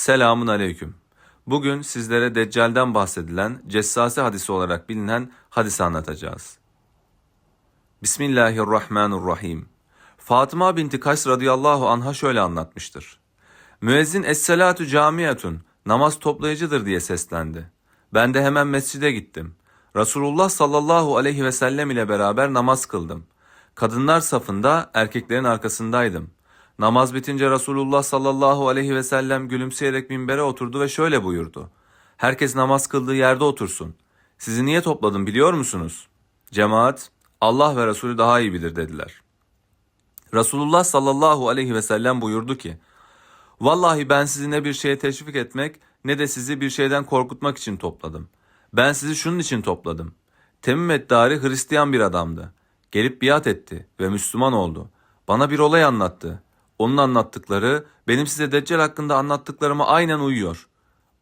Selamun aleyküm. Bugün sizlere Deccal'den bahsedilen Cessasi hadisi olarak bilinen hadisi anlatacağız. Bismillahirrahmanirrahim. Fatıma binti Kays radıyallahu anha şöyle anlatmıştır. Müezzin es-salatu camiyetun, namaz toplayıcıdır diye seslendi. Ben de hemen mescide gittim. Resulullah sallallahu aleyhi ve sellem ile beraber namaz kıldım. Kadınlar safında erkeklerin arkasındaydım. Namaz bitince Resulullah sallallahu aleyhi ve sellem gülümseyerek minbere oturdu ve şöyle buyurdu. Herkes namaz kıldığı yerde otursun. Sizi niye topladım biliyor musunuz? Cemaat, Allah ve Resulü daha iyi bilir dediler. Resulullah sallallahu aleyhi ve sellem buyurdu ki, Vallahi ben sizi ne bir şeye teşvik etmek ne de sizi bir şeyden korkutmak için topladım. Ben sizi şunun için topladım. Temim Eddari Hristiyan bir adamdı. Gelip biat etti ve Müslüman oldu. Bana bir olay anlattı. Onun anlattıkları benim size Deccal hakkında anlattıklarıma aynen uyuyor.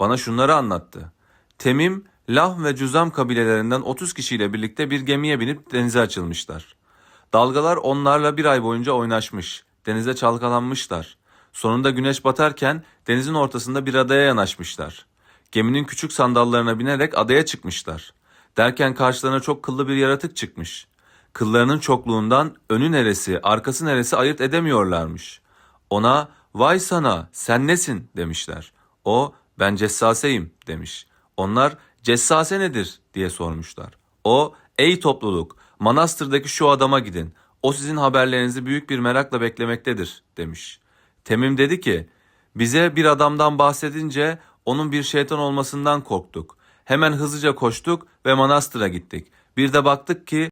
Bana şunları anlattı. Temim, Lahm ve Cüzam kabilelerinden 30 kişiyle birlikte bir gemiye binip denize açılmışlar. Dalgalar onlarla bir ay boyunca oynaşmış, denize çalkalanmışlar. Sonunda güneş batarken denizin ortasında bir adaya yanaşmışlar. Geminin küçük sandallarına binerek adaya çıkmışlar. Derken karşılarına çok kıllı bir yaratık çıkmış. Kıllarının çokluğundan önü neresi, arkası neresi ayırt edemiyorlarmış. Ona vay sana sen nesin demişler. O ben cessaseyim demiş. Onlar cessase nedir diye sormuşlar. O ey topluluk manastırdaki şu adama gidin. O sizin haberlerinizi büyük bir merakla beklemektedir demiş. Temim dedi ki bize bir adamdan bahsedince onun bir şeytan olmasından korktuk. Hemen hızlıca koştuk ve manastıra gittik. Bir de baktık ki